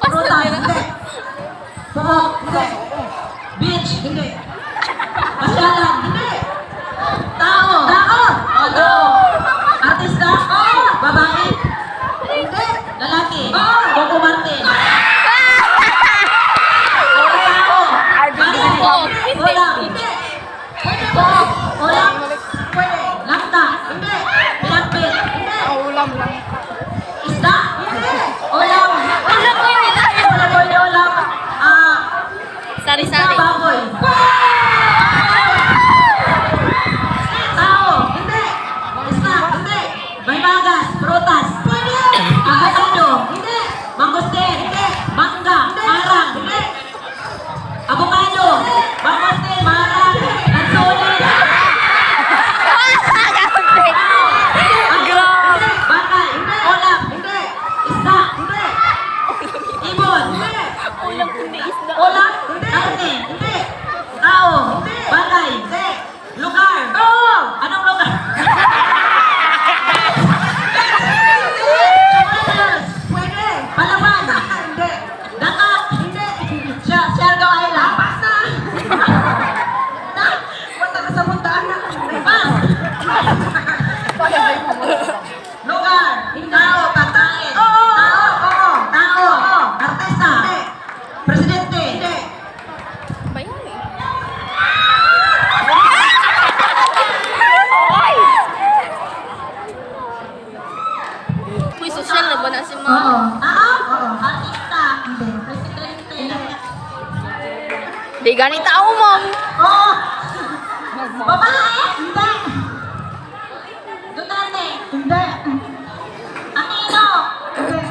Prutas, hindi. Buhok, hindi. Beach, hindi. Pasyalan, hindi. Tao. Tao. O, tao. Di ganit tao, ma'am. Oo. Babae? Hindi. Duterte? Hindi. Aquino? Hindi.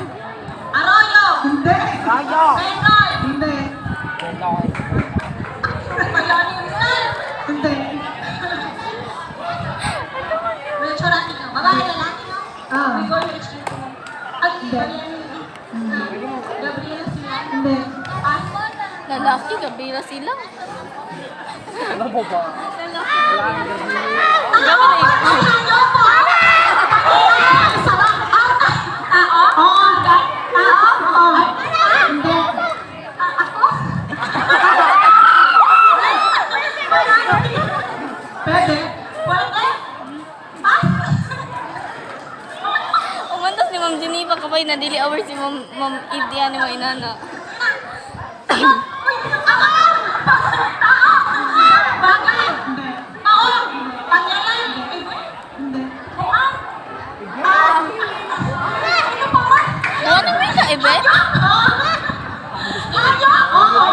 Arroyo? Hindi. Kaya. Benoy? Hindi. Bayani Rizal? Hindi. Rachel Aquino. Babae lalaki no? Ah. Rigor H. Ay, Gabriel. Gabriel sila? Hindi. Ah, Lalaki, kabila sila. Ano po ba? Pwede? Ah? Umantas ni Ma'am Geneva kabay na dili hour si Ma'am Ma'am Idia ni mga nang may ka, Ebe? Layo? Oo.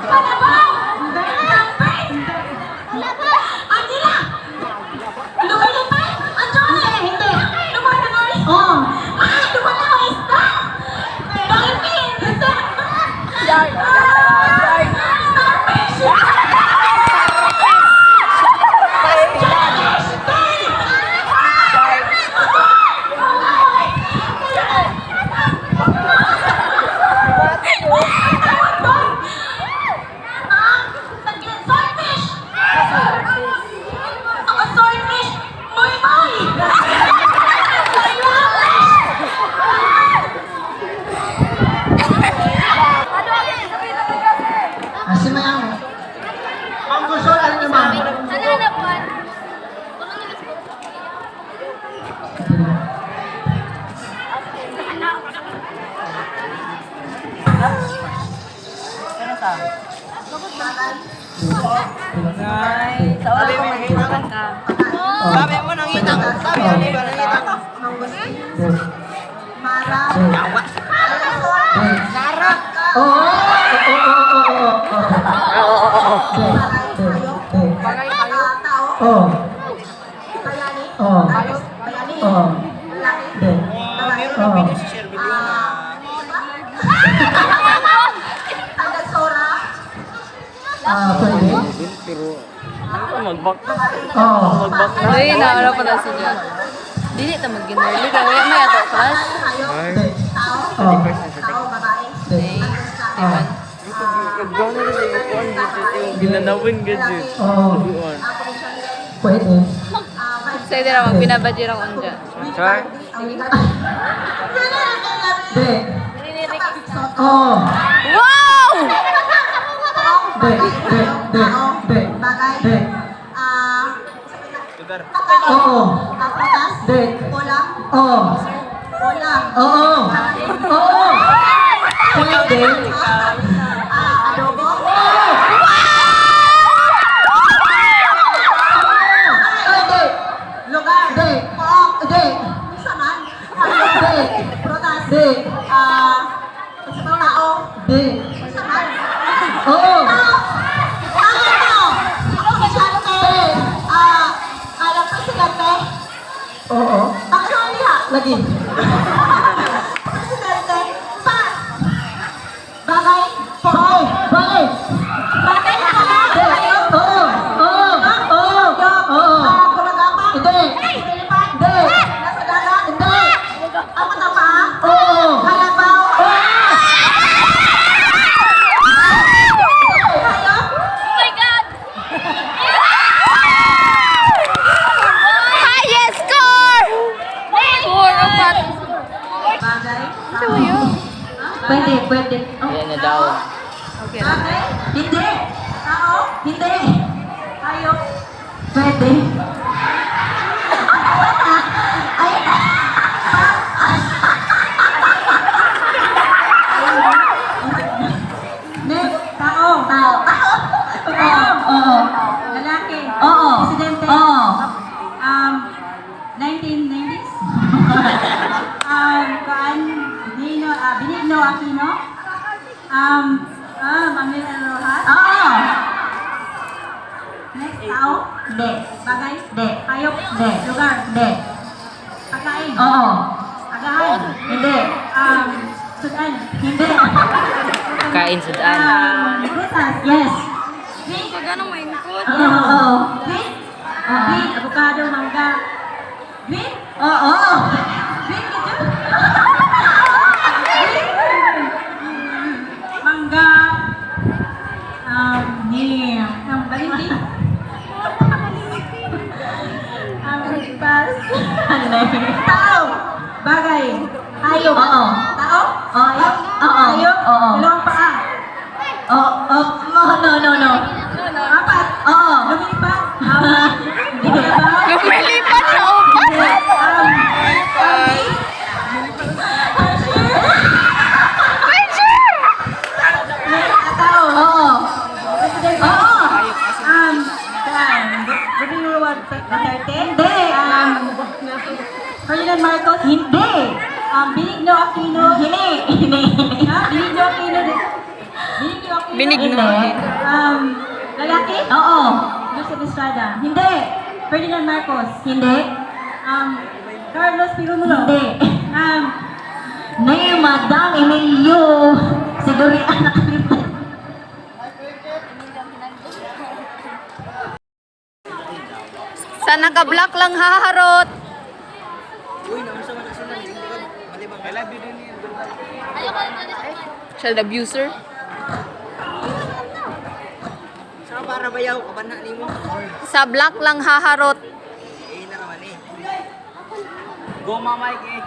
Palabaw? Hindi. Palabaw? Andila? Lumilipay? Anjone? Hindi. Lumalangoy? Oo. Ah, lumalangoy isda? Dolphin? Hindi. Yard. Ah, Starfish? Swordfish! Ako swordfish! Muy muy! Asi mo yan. Ang gusto lang ni mama. Ano na buwan? Sabi ko makita ka. Sabi mo nangita ko. Sabi mo nangita ko. Mara. Sara. Oo. Oo. Oo. Bagay kayo. Oo. Bayani? Oo. Bayani? Oo. Lalaki? Oh, meron na pwede si Sir Bilyo na. Taga Sora? Ah, pwede? Pero, ano ka mag-back? Oo. Mag-back na? Ay, naara pala sila. Dili ta mag-ginerly ka. May may ato class. Ay, Tao? Oo. Tao, babae? Ay, Oo. nag-down na kuwan dito. yung Ginanawin ka dyan. Oo. Ah. Pwede. Ah, Sa naman, binabadyo lang unja. Sir? Ang Hindi. Oo. Wow! De, de, de, de. Bagay. De. Ah, Lugar. Oo. ah, prutas. De. Ulam. Oo. Ulam. Oo. Oo. Pwede. Ah, adobo. Pwede. Lugar. De. Pook. De. Saman. De. Prutas. De. Ah, tao. De. Saman. Oo. อีก Pwede, pwede. Oh. Ayan na daw. Bagay. Hindi. Tao. Hindi. Kayo. Pwede. Ay. Next. Tao. Tao. Oo. Oo. Lalaki. Oo. Presidente. Oo. Um, 1990s. um, Kaan, Benigno, ah, Benigno Aquino. Um, ah, Pamela Rojas. Oo. Next, tao. Hindi. Bagay. Hindi. Hayop. Hindi. Lugar. Hindi. Pagkain. Oo. Agahan. Hindi. Um, sudan. Hindi. Kain sa daan. Um, prutas. Yes. Green. Pag ano may ikot? Oo. Oo. Green. Oo. Green. Avocado, mangga. Green. Oo. Green. Green. Mangga. Um, yeah. Um, balindi. Um, pass. Tao. Bagay. Hayop. Oo. Tao. Oo. Oo. Hayop. Oo paa. Oo. Oo. No, no, no, no. Apat. Oo. Lumilipad. Um, Lumilabaw. Lumilipat sa upas! Um, um, tao. Oo. Presidente. Oo. Um, Dan. Rodrigo Duterte. Hindi. Um, Ferdinand Marcos. Hindi. Um, Benigno Aquino. Hindi. Hindi. Ha? Benigno Aquino. Benigno. Um, lalaki. Oo. Joseph Estrada. Hindi. Ferdinand Marcos. Hindi. Um, Carlos Piromulo. Hindi. Um, Nay, Madam Emilio. Si Dorian nakalimutan. Sa naka-block lang haharot. Uy, naman sa mga sila. Malibang. I love you din yun. Child abuser. Saan para bayaw? Kabana ni mo. Sa block lang haharot. Eh, na naman eh. Go mama eh.